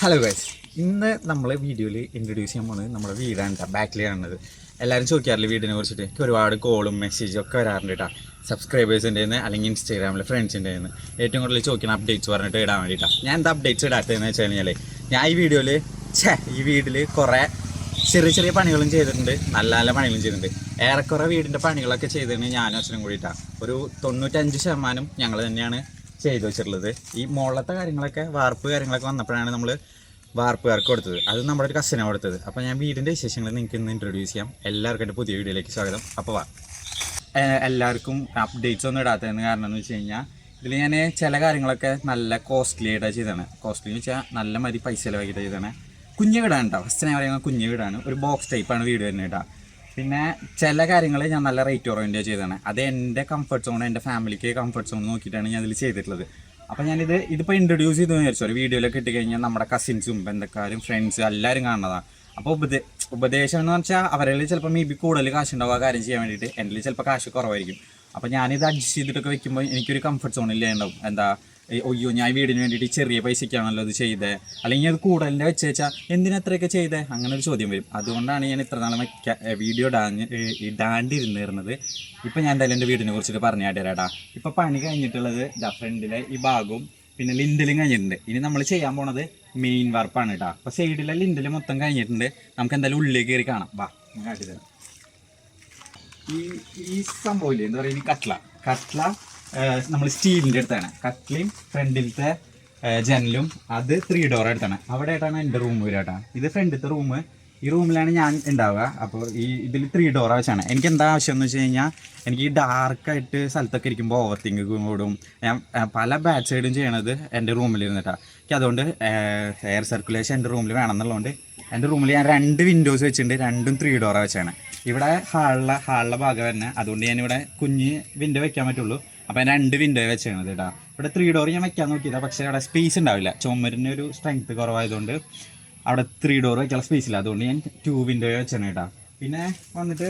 Hello guys ഇന്ന് നമ്മൾ വീഡിയോയിൽ ഇൻട്രൊഡ്യൂസ് ചെയ്യാൻ പോകുന്നത് നമ്മുടെ വീടാണ് കേട്ടോ ബാക്കിൽ കാണുന്നത് എല്ലാവരും ചോദിക്കാറില്ല വീടിനെ കുറിച്ചിട്ട്? എനിക്ക് ഒരുപാട് കോളും മെസ്സേജും ഒക്കെ വരാറുണ്ട് കേട്ടോ സബ്സ്ക്രൈബേഴ്സിന്റെ നിന്ന് അല്ലെങ്കിൽ ഇൻസ്റ്റാഗ്രാമിൽ ഫ്രണ്ട്സിന്റെ നിന്ന് ഏറ്റവും കൂടുതൽ ചോദിക്കുന്ന അപ്ഡേറ്റ്സ് പറഞ്ഞിട്ട് ഇടാൻ വേണ്ടിയിട്ടാണ് ഞാൻ എന്താ അപ്ഡേറ്റ്സ് ഇടാത്തതെന്ന് വെച്ച് കഴിഞ്ഞാൽ ഞാൻ ഈ വീഡിയോയിൽ ഛേ ഈ വീട്ടിൽ കുറേ ചെറിയ ചെറിയ പണികളും ചെയ്തിട്ടുണ്ട്. നല്ല നല്ല പണികളും ചെയ്തിട്ടുണ്ട്. ഏറെക്കുറെ വീടിന്റെ പണികളൊക്കെ ചെയ്തതിന് ഞാനും അച്ഛനും കൂടിയിട്ടാണ് ഒരു തൊണ്ണൂറ്റഞ്ച് ശതമാനം ഞങ്ങൾ തന്നെയാണ് ചെയ്തു വെച്ചിട്ടുള്ളത്. ഈ മുകളിലത്തെ കാര്യങ്ങളൊക്കെ വാർപ്പ് കാര്യങ്ങളൊക്കെ വന്നപ്പോഴാണ് നമ്മൾ വാർപ്പുകാർക്ക് കൊടുത്തത്. അത് നമ്മുടെ ഒരു കസിനാണ് കൊടുത്തത്. അപ്പോൾ ഞാൻ വീടിന്റെ വിശേഷങ്ങൾ നിങ്ങൾക്ക് ഇന്ന് ഇൻട്രൊഡ്യൂസ് ചെയ്യാം. എല്ലാവർക്കും എന്റെ പുതിയ വീഡിയോയിലേക്ക് സ്വാഗതം. അപ്പോൾ വാ. എല്ലാവർക്കും അപ്ഡേറ്റ്സ് ഒന്നും ഇടാത്തതെന്ന് കാരണം എന്ന് വെച്ച് കഴിഞ്ഞാൽ ഇതിൽ ഞാൻ ചില കാര്യങ്ങളൊക്കെ നല്ല കോസ്റ്റ്ലി ആയിട്ടാണ് ചെയ്തതാണ്. കോസ്റ്റ്ലി എന്ന് വെച്ചാൽ നല്ല മതി പൈസ ചിലവാക്കിയിട്ട് ചെയ്തതാണ്. കുഞ്ഞു വീടാണ് കേട്ടോ ഫസ്റ്റ് ഞാൻ പറയുന്നത് കുഞ്ഞു വീടാണ്. ഒരു ബോക്സ് ടൈപ്പാണ് വീട് തന്നെ കേട്ടോ പിന്നെ ചില കാര്യങ്ങൾ ഞാൻ നല്ല റേറ്റ് ഓറിയന്റ് ചെയ്തതാണ്. അത് എന്റെ കംഫർട്ട് സോൺ എന്റെ ഫാമിലിക്ക് കംഫർട്ട് സോൺ നോക്കിയിട്ടാണ് ഞാൻ ഇതിൽ ചെയ്തിട്ടുള്ളത്. അപ്പോൾ ഞാനിത് ഇതിപ്പോൾ ഇൻട്രൊഡ്യൂസ് ചെയ്തു വിചാരിച്ചു. ഒരു വീഡിയോയിലൊക്കെ ഇട്ടുകഴിഞ്ഞാൽ നമ്മുടെ കസിൻസും ബന്ധക്കാരും ഫ്രണ്ട്സ് എല്ലാവരും കാണുന്നതാണ് അപ്പോൾ ഉപദേ ഉപദേശം എന്ന് പറഞ്ഞാൽ അവരിൽ ചിലപ്പോൾ മേ ബി കൂടുതൽ കാശ് ഉണ്ടാവും ആ കാര്യം ചെയ്യാൻ വേണ്ടിയിട്ട്. എന്റെ ചിലപ്പോൾ കാശ് കുറവായിരിക്കും. അപ്പോൾ ഞാനിത് അഡ്ജസ്റ്റ് ചെയ്തിട്ടൊക്കെ വെക്കുമ്പോൾ എനിക്കൊരു കംഫർട്ട് സോൺ ഉണ്ടാവും എന്താ ഒയ്യോ ഞാൻ വീടിന് വേണ്ടിയിട്ട് ചെറിയ പൈസയ്ക്കാണല്ലോ അത് ചെയ്തേ. അല്ലെങ്കിൽ അത് കൂടുതലിന്റെ വെച്ച് വെച്ചാൽ എന്തിനത്രയൊക്കെ ചെയ്തേ? അങ്ങനെ ഒരു ചോദ്യം വരും. അതുകൊണ്ടാണ് ഞാൻ ഇത്ര നാളെ വീഡിയോ ഇടാഞ്ഞ് ഇടാണ്ടിരുന്നിരുന്നത് ഇപ്പം ഞാൻ എന്തായാലും എന്റെ വീടിനെ കുറിച്ചിട്ട് പറഞ്ഞു തരാടാ ഇപ്പം പണി കഴിഞ്ഞിട്ടുള്ളത് ഇതാ ഫ്രണ്ടിലെ ഈ ഭാഗവും പിന്നെ ലിൻഡലും കഴിഞ്ഞിട്ടുണ്ട്. ഇനി നമ്മൾ ചെയ്യാൻ പോണത് മെയിൻ വർപ്പാണ് കേട്ടോ അപ്പോൾ സൈഡിലെ ലിൻഡൽ മൊത്തം കഴിഞ്ഞിട്ടുണ്ട്. നമുക്ക് എന്തായാലും ഉള്ളിലേക്ക് കയറി കാണാം. വാ ഞാൻ കാട്ടിത്തരാം. ഈ ഈ സംഭവമില്ലേ എന്താ പറയുക ഈ കട്ട്ല കട്ട്ല നമ്മൾ സ്റ്റീലിന്റെ അടുത്താണ്. കട്ടിലും ഫ്രണ്ടിലത്തെ ജനലും അത് ത്രീ ഡോർ അടുത്താണ്. അവിടെ ആയിട്ടാണ് എന്റെ റൂം വരാട്ടാ ഇത് ഫ്രണ്ടിലത്തെ റൂം ഈ റൂമിലാണ് ഞാൻ ഉണ്ടാവുക. അപ്പോൾ ഈ ഇതിൽ ത്രീ ഡോർ ആവശ്യമാണ്. എനിക്ക് എന്താ ആവശ്യം എന്ന് വെച്ച് കഴിഞ്ഞാൽ എനിക്ക് ഈ ഡാർക്കായിട്ട് സ്ഥലത്തൊക്കെ ഇരിക്കുമ്പോൾ ഓവർ തിങ്ക് കൂടും. ഞാൻ പല ബാക്ക് സൈഡും ചെയ്യണത് എന്റെ റൂമിലിരുന്നിട്ടാണ് എനിക്ക് അതുകൊണ്ട് എയർ സർക്കുലേഷൻ എന്റെ റൂമിൽ വേണമെന്നുള്ളതുകൊണ്ട് എന്റെ റൂമിൽ ഞാൻ രണ്ട് വിൻഡോസ് വെച്ചിട്ടുണ്ട്. രണ്ടും ത്രീ ഡോർ വെച്ചാണ് ഇവിടെ ഹാളിലെ ഹാളിലെ ഭാഗം തന്നെ. അതുകൊണ്ട് ഞാനിവിടെ കുഞ്ഞ് വിൻഡോ വെക്കാൻ പറ്റുള്ളൂ. അപ്പോൾ ഞാൻ രണ്ട് വിൻഡോ വെച്ചാണ് കേട്ടോ. ഇവിടെ ത്രീ ഡോർ ഞാൻ വെക്കാൻ നോക്കിയതാണ് പക്ഷേ അവിടെ സ്പേസ് ഉണ്ടാവില്ല. ചുമരിന് ഒരു സ്ട്രെങ്ത് കുറവായതുകൊണ്ട് അവിടെ ത്രീ ഡോർ വെക്കാനുള്ള സ്പേസ് ഇല്ല. അതുകൊണ്ട് ഞാൻ ടു വിൻഡോ വെച്ചാണ് കേട്ടോ. പിന്നെ വന്നിട്ട്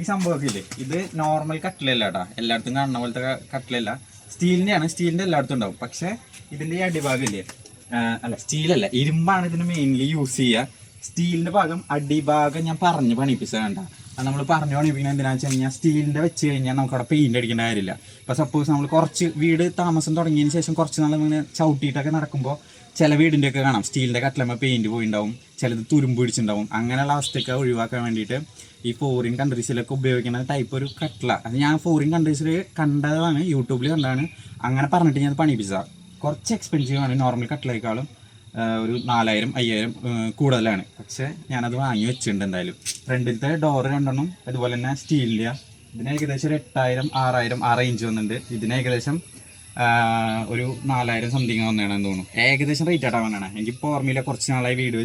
ഈ സംഭവമൊക്കെ ഇല്ലേ? ഇത് നോർമൽ കട്ടിലല്ല കേട്ടോ. എല്ലായിടത്തും കാണുന്ന പോലത്തെ കട്ടിലല്ല സ്റ്റീലിന്റെയാണ് സ്റ്റീലിന്റെ എല്ലായിടത്തും ഉണ്ടാവും. പക്ഷേ ഇതിന്റെ ഈ അടിഭാഗം ഇല്ലേ? അല്ല സ്റ്റീലല്ല ഇരുമ്പാണ് ഇതിന് മെയിൻലി യൂസ് ചെയ്യുക. സ്റ്റീലിന്റെ ഭാഗം അടിഭാഗം ഞാൻ പറഞ്ഞ് പണിപ്പിച്ചത് അത് നമ്മൾ പറഞ്ഞു പിന്നെ എന്തിനാണെന്ന് വെച്ച് കഴിഞ്ഞാൽ സ്റ്റീലിന്റെ വെച്ച് കഴിഞ്ഞാൽ നമുക്ക് അവിടെ പെയിന്റ് അടിക്കേണ്ട കാര്യമില്ല. ഇപ്പോൾ സപ്പോസ് നമ്മൾ കുറച്ച് വീട് താമസം തുടങ്ങിയതിന് ശേഷം കുറച്ച് നാൾ ഇങ്ങനെ ചവിട്ടിയിട്ടൊക്കെ നടക്കുമ്പോൾ ചില വീടിന്റെയൊക്കെ കാണാം. സ്റ്റീലിന്റെ കട്ടിലമ്മ പെയിന്റ് പോയിണ്ടാവും ചിലത് തുരുമ്പ് പിടിച്ചിട്ടുണ്ടാവും അങ്ങനെയുള്ള അവസ്ഥയൊക്കെ ഒഴിവാക്കാൻ വേണ്ടിയിട്ട് ഈ ഫോറിൻ കൺട്രീസിലൊക്കെ ഉപയോഗിക്കുന്ന ടൈപ്പ് ഒരു കട്ടില. അത് ഞാൻ ഫോറിൻ കൺട്രീസിൽ കണ്ടതാണ് യൂട്യൂബിൽ കണ്ടതാണ്. അങ്ങനെ പറഞ്ഞിട്ട് ഞാൻ പണിപ്പിച്ചതാണ് കുറച്ച് എക്സ്പെൻസീവ് ആണ് നോർമൽ കട്ട്ലേക്കാളും. ഒരു നാലായിരം അയ്യായിരം കൂടുതലാണ്. പക്ഷേ ഞാനത് വാങ്ങി വെച്ചിട്ടുണ്ട് എന്തായാലും. ഫ്രണ്ടിലത്തെ ഡോറ് രണ്ടെണ്ണം അതുപോലെ തന്നെ സ്റ്റീലിന്റെ. ഇതിന് ഏകദേശം ഒരു എട്ടായിരം ആറായിരം ആ റേഞ്ച് വന്നിട്ടുണ്ട്. ഇതിന് ഏകദേശം ഒരു നാലായിരം സംതിങ് വന്നതാണെന്ന് തോന്നുന്നു. ഏകദേശം റേറ്റ് ആയിട്ടാണ് വന്നതാണ്. എനിക്കിപ്പോൾ ഓർമ്മയില്ല കുറച്ച് നാളായി വീട്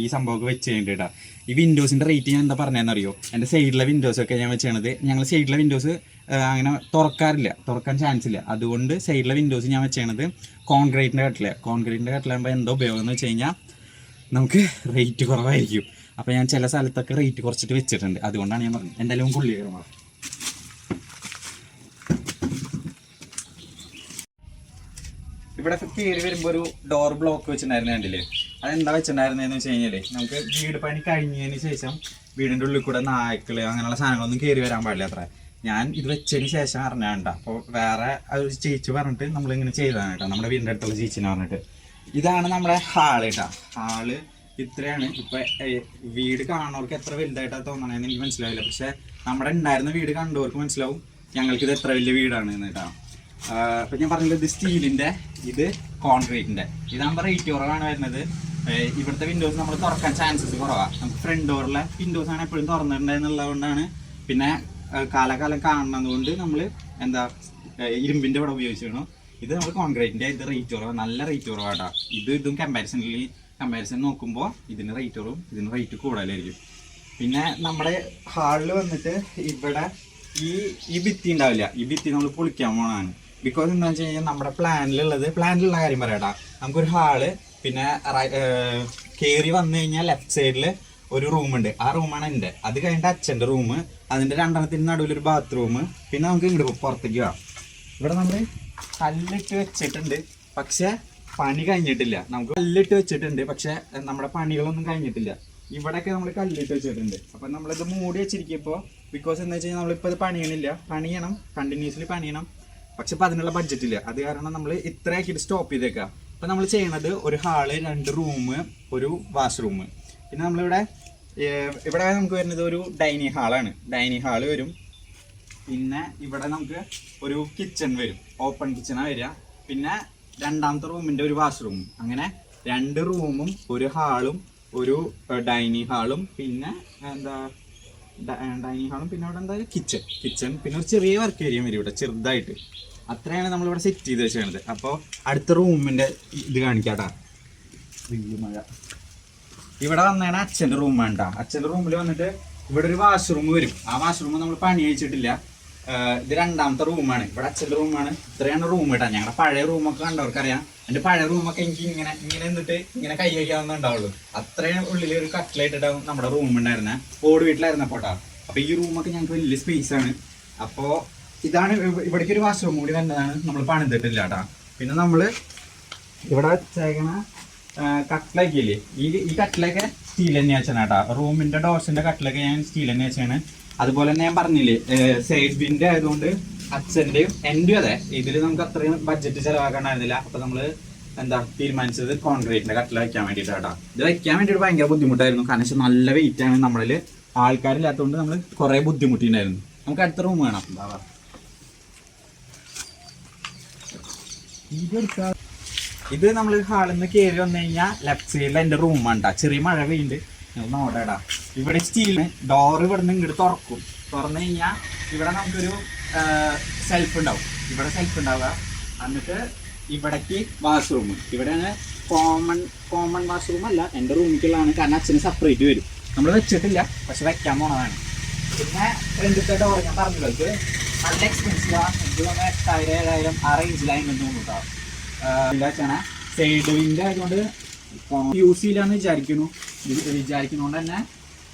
ഈ സംഭവമൊക്കെ വെച്ച് കഴിഞ്ഞിട്ടാ ഈ വിൻഡോസിന്റെ റേറ്റ് ഞാൻ എന്താ പറഞ്ഞതെന്നറിയോ? എന്റെ സൈഡിലെ വിൻഡോസൊക്കെ ഞാൻ വെച്ചത് ഞങ്ങൾ സൈഡിലെ വിൻഡോസ് അങ്ങനെ തുറക്കാറില്ല. തുറക്കാൻ ചാൻസ് ഇല്ല. അതുകൊണ്ട് സൈഡിലെ വിൻഡോസ് ഞാൻ വെച്ചത് കോൺക്രീറ്റിന്റെ കട്ടില കോൺക്രീറ്റിന്റെ കട്ടിലാകുമ്പോൾ എന്താ ഉപയോഗം എന്ന് വെച്ച് കഴിഞ്ഞാൽ നമുക്ക് റേറ്റ് കുറവായിരിക്കും. അപ്പോൾ ഞാൻ ചില സ്ഥലത്തൊക്കെ റേറ്റ് കുറച്ചിട്ട് വെച്ചിട്ടുണ്ട്. അതുകൊണ്ടാണ് ഞാൻ പറഞ്ഞത്. എന്തായാലും പുള്ളി കയറുന്നത് ഇവിടെ കയറി വരുമ്പോൾ ഒരു ഡോർ ബ്ലോക്ക് വെച്ചിട്ടുണ്ടായിരുന്നു കണ്ടില്ലേ? അതെന്താ വെച്ചിട്ടുണ്ടായിരുന്നതെന്ന് വെച്ച് കഴിഞ്ഞാൽ നമുക്ക് വീട് പണി കഴിഞ്ഞതിന് ശേഷം വീടിന്റെ ഉള്ളിൽ കൂടെ നായ്ക്കൾ അങ്ങനെയുള്ള സാധനങ്ങളൊന്നും കയറി വരാൻ പാടില്ല അത്ര. ഞാൻ ഇത് വെച്ചതിന് ശേഷം അറിഞ്ഞാണ്ട. അപ്പോൾ വേറെ ഒരു ചേച്ചി പറഞ്ഞിട്ട് നമ്മളിങ്ങനെ ചെയ്തതാണ് കേട്ടോ. നമ്മുടെ വീടിന്റെ അടുത്തുള്ള ചേച്ചിനെ പറഞ്ഞിട്ട്. ഇതാണ് നമ്മുടെ ഹാൾ കേട്ടോ. ഹാൾ ഇത്രയാണ്. ഇപ്പൊ വീട് കാണുന്നവർക്ക് എത്ര വലുതായിട്ടാ തോന്നണേന്ന് എനിക്ക് മനസ്സിലാവില്ല. പക്ഷെ നമ്മുടെ ഉണ്ടായിരുന്ന വീട് കണ്ടവർക്ക് മനസ്സിലാവും ഇത് എത്ര വലിയ വീടാണ് കേട്ടോ. അപ്പം ഞാൻ പറഞ്ഞത് ഇത് സ്റ്റീലിന്റെ ഇത് കോൺക്രീറ്റിന്റെ. ഇതാകുമ്പോൾ റേറ്റ് കുറവാണ് വരുന്നത്. ഇവിടുത്തെ വിൻഡോസ് നമ്മൾ തുറക്കാൻ ചാൻസസ് കുറവാണ് നമുക്ക് ഫ്രണ്ട് ഡോറിലെ വിൻഡോസ് ആണ് എപ്പോഴും തുറന്നിട്ടുണ്ടെന്നുള്ളത് കൊണ്ടാണ് പിന്നെ കാലാകാലം കാണുന്നതുകൊണ്ട് നമ്മൾ എന്താ ഇരുമ്പിന്റെ ഇവിടെ ഉപയോഗിച്ചിരുന്നു ഇത് നമ്മൾ കോൺക്രീറ്റിന്റെ ഇത് റേറ്റ് കുറവാണ് നല്ല റേറ്റ് കുറവാട്ടാ. ഇത് ഇതും കമ്പാരിസണിൽ കമ്പാരിസൺ നോക്കുമ്പോൾ ഇതിന് റേറ്റ് കുറവും ഇതിന് റേറ്റ് കൂടുതലായിരിക്കും. പിന്നെ നമ്മുടെ ഹാളിൽ വന്നിട്ട് ഇവിടെ ഈ ഈ ഭിത്തി ഉണ്ടാവില്ല. ഈ ഭിത്തി നമ്മൾ പൊളിക്കാൻ പോകണമാണ് ബിക്കോസ് എന്താണെന്ന് വെച്ച് കഴിഞ്ഞാൽ നമ്മുടെ പ്ലാനിലുള്ളത് പ്ലാനിലുള്ള കാര്യം പറയാട്ടാ. നമുക്കൊരു ഹാൾ പിന്നെ കയറി വന്നു കഴിഞ്ഞാൽ ലെഫ്റ്റ് സൈഡിൽ ഒരു റൂം ഉണ്ട്. ആ റൂമാണ് എന്റെ. അത് കഴിഞ്ഞിട്ട് അച്ഛന്റെ റൂം അതിന്റെ രണ്ടെണ്ണത്തിന് നടുവിൽ ഒരു ബാത്റൂം പിന്നെ നമുക്ക് ഇങ്ങോട്ട് പുറത്തേക്ക് വേണം ഇവിടെ നമ്മൾ കല്ലിട്ട് വെച്ചിട്ടുണ്ട്. പക്ഷേ പണി കഴിഞ്ഞിട്ടില്ല. നമുക്ക് കല്ലിട്ട് വെച്ചിട്ടുണ്ട്. പക്ഷേ നമ്മുടെ പണികളൊന്നും കഴിഞ്ഞിട്ടില്ല. ഇവിടെയൊക്കെ നമ്മൾ കല്ലിട്ട് വെച്ചിട്ടുണ്ട്. അപ്പൊ നമ്മളിത് മൂടി വെച്ചിരിക്കുമ്പോൾ ബിക്കോസ് എന്താ വെച്ച് കഴിഞ്ഞാൽ നമ്മളിപ്പോൾ ഇത് പണിയണില്ല. പണിയണം. കണ്ടിന്യൂസ്ലി പണിയണം. പക്ഷെ ഇപ്പം അതിനുള്ള ബഡ്ജറ്റ് ഇല്ല. അത് കാരണം നമ്മൾ ഇത്ര ആക്കിയിട്ട് സ്റ്റോപ്പ് ചെയ്തേക്കാം. അപ്പം നമ്മൾ ചെയ്യണത് ഒരു ഹാൾ രണ്ട് റൂം ഒരു വാഷ്റൂം പിന്നെ നമ്മളിവിടെ ഇവിടെ നമുക്ക് വരുന്നത് ഒരു ഡൈനിങ് ഹാളാണ് ഡൈനിങ് ഹാൾ വരും. പിന്നെ ഇവിടെ നമുക്ക് ഒരു കിച്ചൺ വരും. ഓപ്പൺ കിച്ചണാ വരിക. പിന്നെ രണ്ടാമത്തെ റൂമിന്റെ ഒരു വാഷ്റൂമും അങ്ങനെ രണ്ട് റൂമും ഒരു ഹാളും ഒരു ഡൈനിങ് ഹാളും പിന്നെ എന്താ ഡൈനിങ് ഹാളും പിന്നെ അവിടെ എന്താ? കിച്ചൺ കിച്ചൺ പിന്നെ ഒരു ചെറിയ വർക്ക് ഏരിയ വരും ഇവിടെ ചെറുതായിട്ട്. അത്രയാണ് നമ്മളിവിടെ സെറ്റ് ചെയ്ത് വെച്ചത് അപ്പോൾ അടുത്ത റൂമിന്റെ ഇത് കാണിക്കാട്ടാ. വലിയ മഴ. ഇവിടെ വന്നതാണ് അച്ഛന്റെ റൂം വേണ്ട അച്ഛന്റെ റൂമിൽ വന്നിട്ട് ഇവിടെ ഒരു വാഷ്റൂം വരും. ആ വാഷ്റൂം നമ്മൾ പണി അയച്ചിട്ടില്ല ഇത് രണ്ടാമത്തെ റൂമാണ് ഇവിടെ അച്ഛന്റെ റൂമാണ് ഇത്രയാണ് റൂം കേട്ടാ ഞങ്ങളുടെ പഴയ റൂമൊക്കെ കണ്ടവർക്കറിയാം എന്റെ പഴയ റൂമൊക്കെ എനിക്ക് ഇങ്ങനെ ഇങ്ങനെ നിന്നിട്ട് ഇങ്ങനെ കൈ വയ്ക്കാവുന്ന ഉണ്ടാവുള്ളൂ. അത്രയും ഉള്ളിൽ ഒരു കട്ടിലായിട്ടിട്ടാവും നമ്മുടെ റൂം ഉണ്ടായിരുന്നെ. ഓട് വീട്ടിലായിരുന്നപ്പോട്ടാ അപ്പോൾ ഈ റൂമൊക്കെ ഞങ്ങൾക്ക് വലിയ സ്പേസ് ആണ്. അപ്പോൾ ഇതാണ് ഇവ- ഇവിടേക്ക് ഒരു വാഷ്റൂം കൂടി വന്നതാണ്. നമ്മൾ പണിതിട്ടില്ല കേട്ടാ പിന്നെ നമ്മൾ ഇവിടെ വെച്ചേക്കണ കട്ടിലൊക്കെ ഇല്ലേ ഈ ഈ കട്ടിലൊക്കെ സ്റ്റീൽ തന്നെ വെച്ചാണ് കേട്ടോ. റൂമിന്റെ ഡോർസിന്റെ കട്ടിലൊക്കെ ഞാൻ സ്റ്റീൽ തന്നെ വെച്ചാണ്. അതുപോലെ തന്നെ ഞാൻ പറഞ്ഞില്ലേ സൈഡ് ബിന്റെ ആയതുകൊണ്ട് അച്ഛന്റെയും എന്റെയും അതെ. ഇതിൽ നമുക്ക് അത്രയും ബഡ്ജറ്റ് ചെലവാക്കാണ്ടായിരുന്നില്ല അപ്പൊ നമ്മൾ എന്താ തീരുമാനിച്ചത് കോൺക്രീറ്റിന്റെ കട്ടില വെക്കാൻ വേണ്ടിയിട്ട് കേട്ടോ. ഇത് വെക്കാൻ വേണ്ടിയിട്ട് ഭയങ്കര ബുദ്ധിമുട്ടായിരുന്നു. കാരണം നല്ല വെയിറ്റ് ആണ് നമ്മളിൽ ആൾക്കാരില്ലാത്തതുകൊണ്ട് നമ്മൾ കുറെ ബുദ്ധിമുട്ടിണ്ടായിരുന്നു. നമുക്ക് അടുത്ത റൂം വേണം. എന്താ ഇത് നമ്മൾ ഹാളിൽ നിന്ന് കയറി വന്നു കഴിഞ്ഞാൽ ലെഫ്റ്റ് സൈഡിൽ എന്റെ റൂമാണ് കേട്ടോ ചെറിയ മഴ പെയ്യുണ്ട് നോട്ടേടാ ഇവിടെ സ്റ്റീലിന് ഡോർ ഇവിടെ നിന്ന് ഇങ്ങോട്ട് തുറക്കും. തുറന്നു കഴിഞ്ഞാൽ ഇവിടെ നമുക്കൊരു സെൽഫ് ഉണ്ടാവും. ഇവിടെ സെൽഫ് ഉണ്ടാവുക. എന്നിട്ട് ഇവിടേക്ക് വാഷ്റൂം ഇവിടെയാണ് കോമൺ കോമൺ വാഷ്റൂം അല്ല എന്റെ റൂമിലേക്കുള്ളതാണ് കാരണം അച്ഛന് സെപ്പറേറ്റ് വരും. നമ്മൾ വെച്ചിട്ടില്ല പക്ഷെ വെക്കാൻ പോണതാണ്. പിന്നെ ഫ്രണ്ടിലത്തെ ഡോർ ഞാൻ പറഞ്ഞു ഇത് നല്ല എക്സ്പെൻസീവാണ് എനിക്ക് തോന്നുന്നു എട്ടായിരം ഏഴായിരം ആ റേഞ്ചിലായി തോന്നുന്നു ഇല്ലാച്ചാണ് സൈഡ് വിൻഡ് ആയതുകൊണ്ട് യൂസ് ചെയ്യില്ലാന്ന് വിചാരിക്കുന്നു. വിചാരിക്കുന്നതുകൊണ്ട് തന്നെ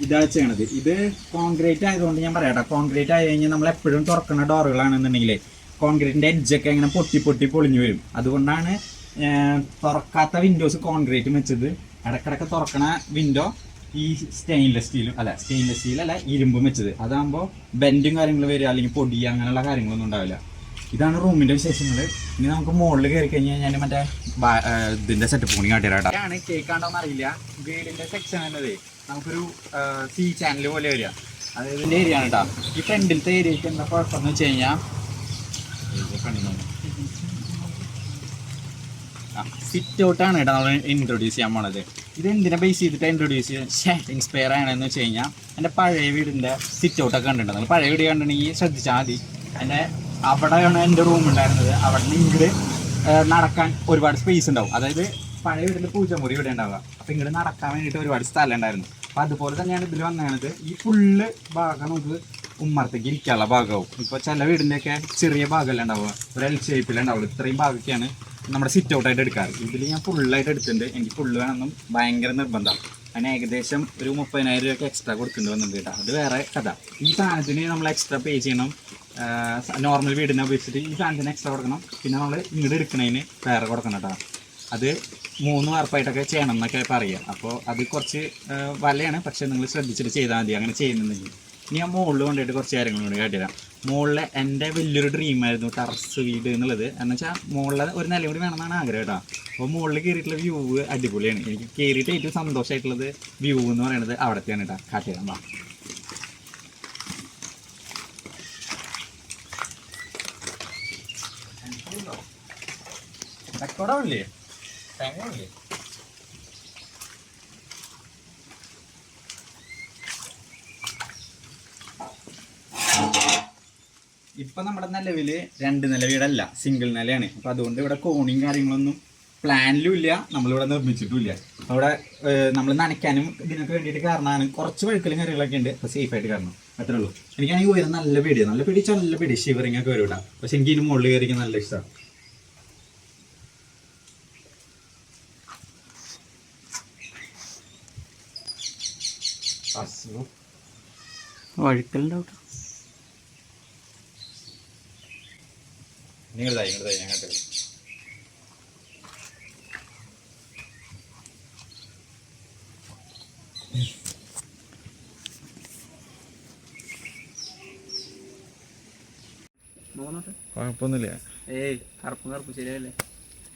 ഇതാ ചെയ്യണത് ഇത് കോൺക്രീറ്റ് ആയതുകൊണ്ട് ഞാൻ പറയാം കോൺക്രീറ്റ് ആയി കഴിഞ്ഞാൽ നമ്മൾ എപ്പോഴും തുറക്കുന്ന ഡോറുകളാണെന്നുണ്ടെങ്കിൽ കോൺക്രീറ്റിന്റെ എഡ്ജൊക്കെ ഇങ്ങനെ പൊട്ടി പൊട്ടി പൊളിഞ്ഞു വരും. അതുകൊണ്ടാണ് തുറക്കാത്ത വിൻഡോസ് കോൺക്രീറ്റ് വെച്ചത്. ഇടക്കിടക്ക് തുറക്കണ വിൻഡോ ഈ സ്റ്റെയിൻലെസ് സ്റ്റീലും അല്ല സ്റ്റെയിൻലെസ് സ്റ്റീൽ അല്ല ഇരുമ്പും വെച്ചത്. അതാകുമ്പോൾ ബെൻഡും കാര്യങ്ങൾ വരിക അല്ലെങ്കിൽ പൊടി അങ്ങനെയുള്ള കാര്യങ്ങളൊന്നും ഉണ്ടാവില്ല. ഇതാണ് റൂമിന്റെ വിശേഷങ്ങൾ ഇനി നമുക്ക് മുകളിൽ കയറി കഴിഞ്ഞാൽ ഞാൻ മറ്റേ ഇതിന്റെ സെറ്റപ്പ് കൂടി കാട്ടിയാണ് കേൾക്കാണ്ടോന്ന് അറിയില്ല. വീടിന്റെ സെക്ഷൻ എന്നത് നമുക്കൊരു സി ചാനൽ പോലെ വരിക. അതായത് ഇതിന്റെ ഏരിയ ആണ് കേട്ടോ. ഈ ഫ്രണ്ടിലത്തെ ഏരിയക്ക് എന്താ കുഴപ്പമെന്ന് വെച്ച് കഴിഞ്ഞാൽ സിറ്റ് ഔട്ടാണ് കേട്ടോ നമ്മൾ ഇൻട്രൊഡ്യൂസ് ചെയ്യാൻ പോണത്. ഇത് എന്തിനെ ബേസ് ചെയ്തിട്ട് ഇൻട്രൊഡ്യൂസ് ചെയ്യാൻ ഇൻസ്പയർ ആണെന്ന് വെച്ച് കഴിഞ്ഞാൽ എന്റെ പഴയ വീടിന്റെ സിറ്റ് ഔട്ടൊക്കെ കണ്ടിട്ടുണ്ട്? നിങ്ങൾ പഴയ വീട് കണ്ടിട്ടുണ്ടെങ്കിൽ ശ്രദ്ധിച്ചാൽ മതി. എന്റെ അവിടെയാണ് എന്റെ റൂം ഉണ്ടായിരുന്നത്. അവിടെ നിന്ന് ഇങ്ങോട്ട് നടക്കാൻ ഒരുപാട് സ്പേസ് ഉണ്ടാവും. അതായത് പഴയ വീട്ടിൽ പൂജമുറി ഇവിടെ ഉണ്ടാവുക. അപ്പം ഇങ്ങോട്ട് നടക്കാൻ വേണ്ടിയിട്ട് ഒരുപാട് സ്ഥലം ഉണ്ടായിരുന്നു. അപ്പം അതുപോലെ തന്നെയാണ് ഇതിൽ വന്നത് ഈ ഫുള്ള് ഭാഗം നമുക്ക് ഉമ്മറത്തേക്ക് ഇരിക്കാനുള്ള ഭാഗമാവും ഇപ്പോൾ ചില വീടിന്റെയൊക്കെ ചെറിയ ഭാഗമല്ല ഉണ്ടാവുക? ഒരു എൽ ഷേപ്പിലുണ്ടാവുള്ളൂ ഇത്രയും ഭാഗമൊക്കെയാണ് നമ്മുടെ സിറ്റ് ഔട്ട് ആയിട്ട് എടുക്കാറ്. ഇതിൽ ഞാൻ ഫുള്ളായിട്ട് എടുത്തിട്ടുണ്ട്. എനിക്ക് ഫുള്ള് വേണമെന്നും ഭയങ്കര നിർബന്ധമാണ്. അതിന് ഏകദേശം ഒരു മുപ്പതിനായിരം രൂപയ്ക്ക് എക്സ്ട്രാ കൊടുക്കേണ്ടി വന്നിട്ടുണ്ട് കേട്ടോ. അത് വേറെ കഥ. ഈ സാധനത്തിന് നമ്മൾ എക്സ്ട്രാ പേ ചെയ്യണം. നോർമൽ വീടിനെ അപേക്ഷിച്ചിട്ട് ഈ സാധനത്തിന് എക്സ്ട്രാ കൊടുക്കണം. പിന്നെ നമ്മൾ ഇങ്ങോട്ട് എടുക്കണതിന് വേറെ കൊടുക്കണം കേട്ടോ. അത് മൂന്ന് വാർപ്പായിട്ടൊക്കെ ചെയ്യണം എന്നൊക്കെ പറയുക അപ്പോൾ അത് കുറച്ച് വലയാണ്. പക്ഷേ നിങ്ങൾ ശ്രദ്ധിച്ചിട്ട് ചെയ്താൽ മതി. അങ്ങനെ ചെയ്യുന്നുണ്ടെങ്കിൽ. ഇനി ഞാൻ മുകളിൽ കൊണ്ടുപോയിട്ട് കുറച്ച് കാര്യങ്ങൾ കൂടി കാട്ടിത്തരാം. മുകളിലെ എന്റെ വലിയൊരു ഡ്രീമായിരുന്നു ടെറസ് വീട് എന്നുള്ളത്. എന്ന് വെച്ചാൽ മുകളിലെ ഒരു നില കൂടി വേണം വേണമെന്നാണ് ആഗ്രഹം കേട്ടോ. അപ്പോൾ മുകളിൽ കയറിയിട്ടുള്ള വ്യൂ അടിപൊളിയാണ്. എനിക്ക് കയറിയിട്ട് ഏറ്റവും സന്തോഷമായിട്ടുള്ളത് വ്യൂ എന്ന് പറയുന്നത് അവിടത്തെയാണ് കേട്ടോ. കാട്ടിയാണ് വാ. റെക്കോർഡാവില്ലേ തേങ്ങയില്ലേ ഇപ്പൊ നമ്മുടെ നിലവിൽ രണ്ട് നില വീടല്ല സിംഗിൾ നിലയാണ്. അപ്പൊ അതുകൊണ്ട് ഇവിടെ കോണിയും കാര്യങ്ങളൊന്നും പ്ലാനിലും ഇല്ല നമ്മളിവിടെ നിർമ്മിച്ചിട്ടും ഇല്ല. അവിടെ നമ്മൾ നനയ്ക്കാനും ഇതിനൊക്കെ വേണ്ടിയിട്ട് കാരണമാണ് കുറച്ച് വഴുക്കലും കാര്യങ്ങളൊക്കെ ഉണ്ട് അപ്പൊ സേഫ് ആയിട്ട് കാരണം അത്രേ ഉള്ളൂ. എനിക്കാണെങ്കിൽ ഉയരം നല്ല പേടിയാണ് നല്ല പേടി വെച്ചാൽ നല്ല പേടി. ഷിവറിങ് ഒക്കെ വരും പക്ഷെ എനിക്ക് ഇതിന് മുകളിൽ കയറിക്കാൻ നല്ല ഇഷ്ടമാണ് വഴുക്കലുണ്ടാവും നിങ്ങളതായി നിങ്ങളതായി ഞങ്ങൾക്ക്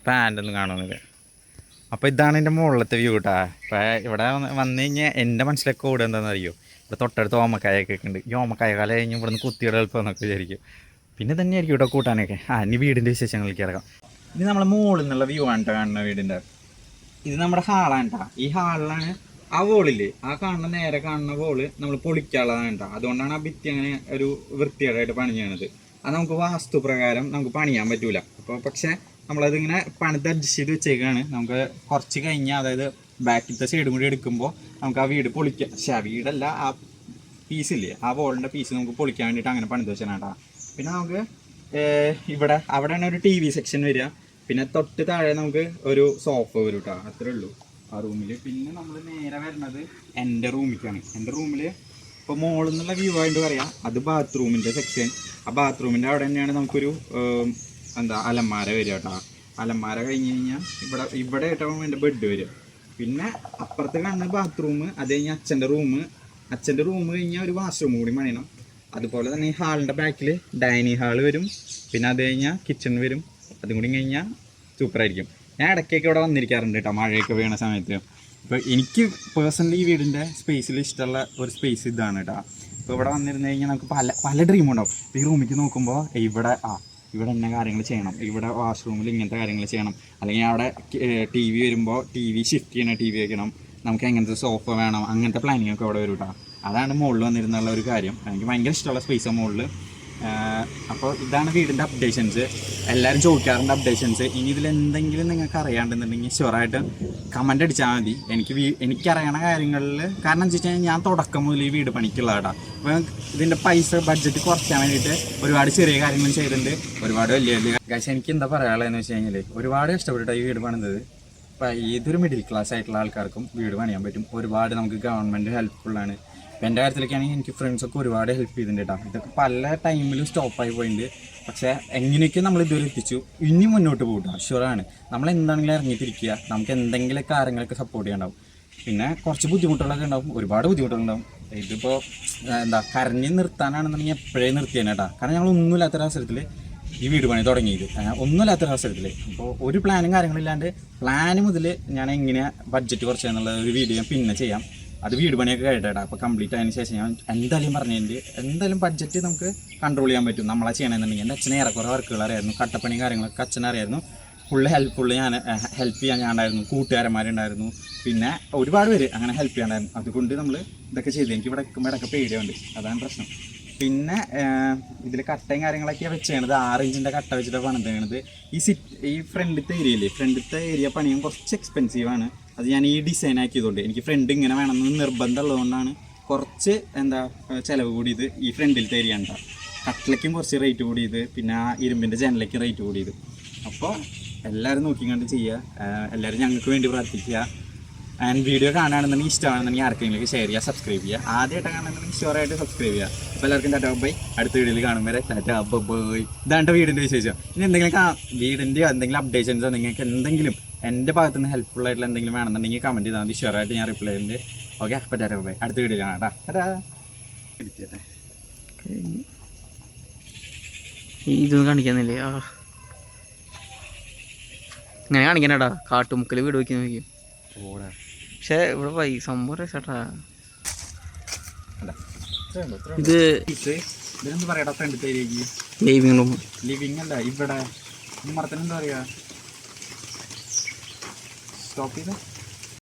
പാന്റൊന്നും കാണുന്നില്ല. അപ്പം ഇതാണ് എന്റെ മുകളിലത്തെ വ്യൂ കേട്ടാ ഇപ്പം ഇവിടെ വന്നു കഴിഞ്ഞാൽ എന്റെ മനസ്സിലൊക്കെ ഓടുക എന്താണെന്നറിയോ? ഇവിടെ തൊട്ടടുത്ത് ഓമക്കായൊക്കെ ഉണ്ട്. ഈ ഓമക്കായ കാലം കഴിഞ്ഞ് ഇവിടുന്ന് കുത്തിയുടെ എളുപ്പം എന്നൊക്കെ വിചാരിക്കും. പിന്നെ തന്നെയായിരിക്കും ഇവിടെ കൂട്ടാനൊക്കെ. ആ ഇനി വീടിന്റെ വിശേഷങ്ങളിലേക്ക് ഇറങ്ങാം ഇത് നമ്മളെ മുകളിൽ നിന്നുള്ള വ്യൂ ആണ് കേട്ടോ കാണുന്ന വീടിന്റെ ഇത് നമ്മുടെ ഹാളാണ് കേട്ടോ ഈ ഹാളിലാണ് ആ വോളില്ലേ ആ കാണുന്ന നേരെ കാണുന്ന വോൾ നമ്മൾ പൊളിക്കാനുള്ളതാണ് കേട്ടോ അതുകൊണ്ടാണ് ആ ഭിത്തി അങ്ങനെ ഒരു വൃത്തികേടായിട്ട് ചെയ്യണത് അത് നമുക്ക് വാസ്തു പ്രകാരം നമുക്ക് പണിയാൻ പറ്റൂല. അപ്പോൾ പക്ഷേ നമ്മളതിങ്ങനെ പണിത് അഡ്ജസ്റ്റ് ചെയ്ത് വെച്ചേക്കാണ്. നമുക്ക് കുറച്ച് കഴിഞ്ഞാൽ അതായത് ബാക്കിലത്തെ സൈഡും കൂടി എടുക്കുമ്പോൾ നമുക്ക് ആ വീട് പൊളിക്കാം. പക്ഷേ ആ വീടല്ല ആ പീസില്ലേ ആ വോളിന്റെ പീസ് നമുക്ക് പൊളിക്കാൻ വേണ്ടിയിട്ട് അങ്ങനെ പണിത് വെച്ചാണ് കേട്ടോ പിന്നെ നമുക്ക് ഇവിടെ അവിടെയാണ് ഒരു ടി വി സെക്ഷൻ വരിക. പിന്നെ തൊട്ട് താഴെ നമുക്ക് ഒരു സോഫ വരും കേട്ടോ അത്രേ ഉള്ളൂ. ആ റൂമിൽ പിന്നെ നമ്മൾ നേരെ വരുന്നത് എന്റെ റൂമിലേക്കാണ് എന്റെ റൂമിൽ ഇപ്പോൾ മുകളിൽ നിന്നുള്ള വ്യൂ ആയിട്ട് പറയാം. അത് ബാത്റൂമിന്റെ സെക്ഷൻ ആ ബാത്റൂമിന്റെ അവിടെ തന്നെയാണ് നമുക്കൊരു എന്താ അലമാര വരിക കേട്ടോ അലമാര കഴിഞ്ഞ് കഴിഞ്ഞാൽ ഇവിടെ ഇവിടെ ആയിട്ടാവും എന്റെ ബെഡ് വരും പിന്നെ അപ്പുറത്ത് കാണുന്ന ബാത്റൂം അത് കഴിഞ്ഞാൽ അച്ഛന്റെ റൂം അച്ഛന്റെ റൂം കഴിഞ്ഞാൽ ഒരു വാഷ്റൂം കൂടി പണിയണം. അതുപോലെ തന്നെ ഈ ഹാളിന്റെ ബാക്കിൽ ഡൈനിങ് ഹാൾ വരും. പിന്നെ അത് കഴിഞ്ഞാൽ കിച്ചൺ വരും. അതും കൂടി കഴിഞ്ഞാൽ സൂപ്പറായിരിക്കും ഞാൻ ഇടയ്ക്കൊക്കെ ഇവിടെ വന്നിരിക്കാറുണ്ട് കേട്ടോ മഴയൊക്കെ വീണ സമയത്ത്. ഇപ്പോൾ എനിക്ക് പേഴ്സണലി ഈ വീടിന്റെ സ്പേസിൽ ഇഷ്ടമുള്ള ഒരു സ്പേസ് ഇതാണ് കേട്ടോ ഇപ്പോൾ ഇവിടെ വന്നിരുന്നു കഴിഞ്ഞാൽ നമുക്ക് പല പല ഡ്രീം ഉണ്ടാവും. ഈ റൂമിലേക്ക് നോക്കുമ്പോൾ ഇവിടെ ആ ഇവിടെ ഇന്ന കാര്യങ്ങൾ ചെയ്യണം. ഇവിടെ വാഷ്റൂമിൽ ഇങ്ങനത്തെ കാര്യങ്ങൾ ചെയ്യണം. അല്ലെങ്കിൽ അവിടെ ടി വി വരുമ്പോൾ ടി വി ഷിഫ്റ്റ് ചെയ്യണം ടി വി വയ്ക്കണം നമുക്ക് എങ്ങനത്തെ സോഫ വേണം. അങ്ങനത്തെ പ്ലാനിങ്ങൊക്കെ ഇവിടെ വരും കേട്ടോ അതാണ് മുകളിൽ വന്നിരുന്നുള്ള ഒരു കാര്യം. എനിക്ക് ഭയങ്കര ഇഷ്ടമുള്ള സ്പേസ് മുകളിൽ അപ്പോൾ ഇതാണ് വീടിന്റെ അപ്ഡേഷൻസ് എല്ലാവരും ചോദിക്കാറുണ്ട് അപ്ഡേഷൻസ് ഇനി ഇതിൽ എന്തെങ്കിലും നിങ്ങൾക്ക് അറിയാണ്ടെന്നുണ്ടെങ്കിൽ ഷുവറായിട്ട് കമന്റ് അടിച്ചാൽ മതി. എനിക്ക് വീ എനിക്കറിയണ കാര്യങ്ങളിൽ കാരണം എന്ന് വെച്ച് ഞാൻ തുടക്കം മുതൽ ഈ വീട് പണിക്കുള്ളതാടാ അപ്പോൾ ഇതിന്റെ പൈസ ബഡ്ജറ്റ് കുറയ്ക്കാൻ വേണ്ടിയിട്ട് ഒരുപാട് ചെറിയ കാര്യങ്ങൾ ചെയ്തിട്ടുണ്ട്. ഒരുപാട് വലിയ വലിയ കാശ് എനിക്ക് എന്താ പറയാനുള്ളതെന്ന് വെച്ച് കഴിഞ്ഞാൽ ഒരുപാട് ഇഷ്ടപ്പെട്ടിട്ട് ഈ വീട് പണിതത് ഇപ്പം ഏതൊരു മിഡിൽ ക്ലാസ് ആയിട്ടുള്ള ആൾക്കാർക്കും വീട് പണിയാൻ പറ്റും. ഒരുപാട് നമുക്ക് ഗവൺമെന്റ് ഹെൽപ്ഫുള്ളാണ് ഇപ്പം എന്റെ കാര്യത്തിലൊക്കെയാണെങ്കിൽ എനിക്ക് ഫ്രണ്ട്സൊക്കെ ഒരുപാട് ഹെൽപ്പ് ചെയ്തിട്ടുണ്ട് കേട്ടോ ഇതൊക്കെ പല ടൈമിലും സ്റ്റോപ്പായി പോയിട്ടുണ്ട് പക്ഷേ എങ്ങനെയൊക്കെ നമ്മൾ ഇതുവരെ എത്തിച്ചു? ഇനി മുന്നോട്ട് പോകട്ടോ ഷുവറാണ് നമ്മൾ എന്താണെങ്കിലും ഇറങ്ങിത്തിരിക്കുക. നമുക്ക് എന്തെങ്കിലും കാര്യങ്ങളൊക്കെ സപ്പോർട്ട് ചെയ്യണ്ടാവും പിന്നെ കുറച്ച് ബുദ്ധിമുട്ടുകളൊക്കെ ഉണ്ടാവും. ഒരുപാട് ബുദ്ധിമുട്ടുകളുണ്ടാവും. ഇതിപ്പോൾ എന്താ കരഞ്ഞ് നിർത്താനാണെന്നുണ്ടെങ്കിൽ എപ്പോഴേ നിർത്തിയാണ് കേട്ടോ കാരണം ഞങ്ങൾ ഒന്നുമില്ലാത്തൊരവസരത്തിൽ ഈ വീട് പണി തുടങ്ങിയത്. ഒന്നുമില്ലാത്തൊരു അവസരത്തിൽ. അപ്പോൾ ഒരു പ്ലാനും കാര്യങ്ങളില്ലാണ്ട് പ്ലാന് മുതൽ ഞാൻ എങ്ങനെ ബഡ്ജറ്റ് കുറച്ചെന്നുള്ള ഒരു വീഡിയോ പിന്നെ ചെയ്യാം. അത് വീട് പണിയൊക്കെ കഴിയട്ടെ അപ്പോൾ കംപ്ലീറ്റ് ആയതിനു ശേഷം ഞാൻ എന്തായാലും പറഞ്ഞതിന്റെ എന്തായാലും ബഡ്ജറ്റ് നമുക്ക് കൺട്രോൾ ചെയ്യാൻ പറ്റും. നമ്മളെ ചെയ്യണമെന്നുണ്ടെങ്കിൽ എന്റെ അച്ഛനെ ഏറെക്കുറെ വർക്കുകൾ അറിയായിരുന്നു. കട്ടപ്പണി കാര്യങ്ങളൊക്കെ അച്ഛനെ അറിയായിരുന്നു. ഫുള്ള് ഹെൽപ്ഫുള്ള് ഞാൻ ഹെൽപ്പ് ചെയ്യാൻ ഞാൻ ഉണ്ടായിരുന്നു കൂട്ടുകാരന്മാരുണ്ടായിരുന്നു. പിന്നെ ഒരുപാട് പേര് അങ്ങനെ ഹെൽപ്പ് ചെയ്യാണ്ടായിരുന്നു. അതുകൊണ്ട് നമ്മൾ ഇതൊക്കെ ചെയ്തു. എനിക്ക് ഇവിടെ ഇടയ്ക്ക് പേടിയുണ്ട്. അതാണ് പ്രശ്നം. പിന്നെ ഇതിൽ കട്ടയും കാര്യങ്ങളൊക്കെ വെച്ചത് ആറ് ഇഞ്ചിന്റെ കട്ട വെച്ചിട്ട് പണിതേണത് ഈ സിറ്റ് ഈ ഫ്രണ്ടിലത്തെ ഏരിയയില്ലേ ഫ്രണ്ടിലത്തെ ഏരിയ പണിയും കുറച്ച് എക്സ്പെൻസീവാണ് അത് ഞാൻ ഈ ഡിസൈൻ ആക്കിയതുകൊണ്ട് എനിക്ക് ഫ്രണ്ട് ഇങ്ങനെ വേണമെന്ന് നിർബന്ധമുള്ളതുകൊണ്ടാണ് കുറച്ച് എന്താ ചിലവ് കൂടിയത് ഈ ഫ്രണ്ടിലത്തെ ഏരിയ ഉണ്ടാവും കുറച്ച് റേറ്റ് കൂടിയത് പിന്നെ ആ ഇരുമ്പിന്റെ ജനലേക്കും റേറ്റ് കൂടിയത്. അപ്പോൾ എല്ലാവരും നോക്കിക്കണ്ട് ചെയ്യുക എല്ലാവരും ഞങ്ങൾക്ക് വേണ്ടി പ്രാർത്ഥിക്കുക. ആൻഡ് വീഡിയോ കാണുകയാണെന്നുണ്ടെങ്കിൽ ഇഷ്ടമാണെന്നുണ്ടെങ്കിൽ ആർക്കെങ്കിലും ഷെയർ ചെയ്യുക സബ്സ്ക്രൈബ് ചെയ്യുക. ആദ്യമായിട്ട് കാണുന്നുണ്ടെങ്കിൽ ഷുവറായിട്ട് സബ്സ്ക്രൈബ് ചെയ്യുക. അപ്പോൾ എല്ലാവർക്കും ടാറ്റാ ബൈ അടുത്ത വീഡിയോയിൽ കാണും വരെ. ടാറ്റാ ബൈ ഇതാണ് വീടിന്റെ വിശേഷം. ഇനി എന്തെങ്കിലും വീടിന്റെ എന്തെങ്കിലും അപ്ഡേഷൻസോ നിങ്ങൾക്ക് എന്തെങ്കിലും എന്റെ ഭാഗത്ത് നിന്ന് ഹെൽപ്ഫുൾ ആയിട്ടുള്ള എന്തെങ്കിലും വേണമെന്നുണ്ടെങ്കിൽ കമന്റ് ചെയ്താൽ മതി. ഷുവറായിട്ട് ഞാൻ റിപ്ലൈ ചെയ്യുന്നുണ്ട് ഓക്കെ അപ്പോൾ ടാറ്റാ ബൈ അടുത്ത വീഡിയോ കാണാം ടാ. ഈ ഇതൊന്നും കാണിക്കുന്നില്ലേ ആ. ഇങ്ങനെ കാണിക്കാനടാ കാട്ടുമുക്കൽ വീട് വയ്ക്കുന്ന നോക്കി ഓടാ. പക്ഷേ ഇവിടെ പോയി സംഭവം രസാട്ടാ. ഇത് ഇത് ഇതിനെന്ത് പറയടാ ഫ്രണ്ട് തേരിയേക്ക് ഗെയിമിംഗ് റൂം ലിവിങ് അല്ല ഇവിടെ. ഈ മരത്തിന് എന്താ പറയുക സ്റ്റോപ്പ് ചെയ്ത്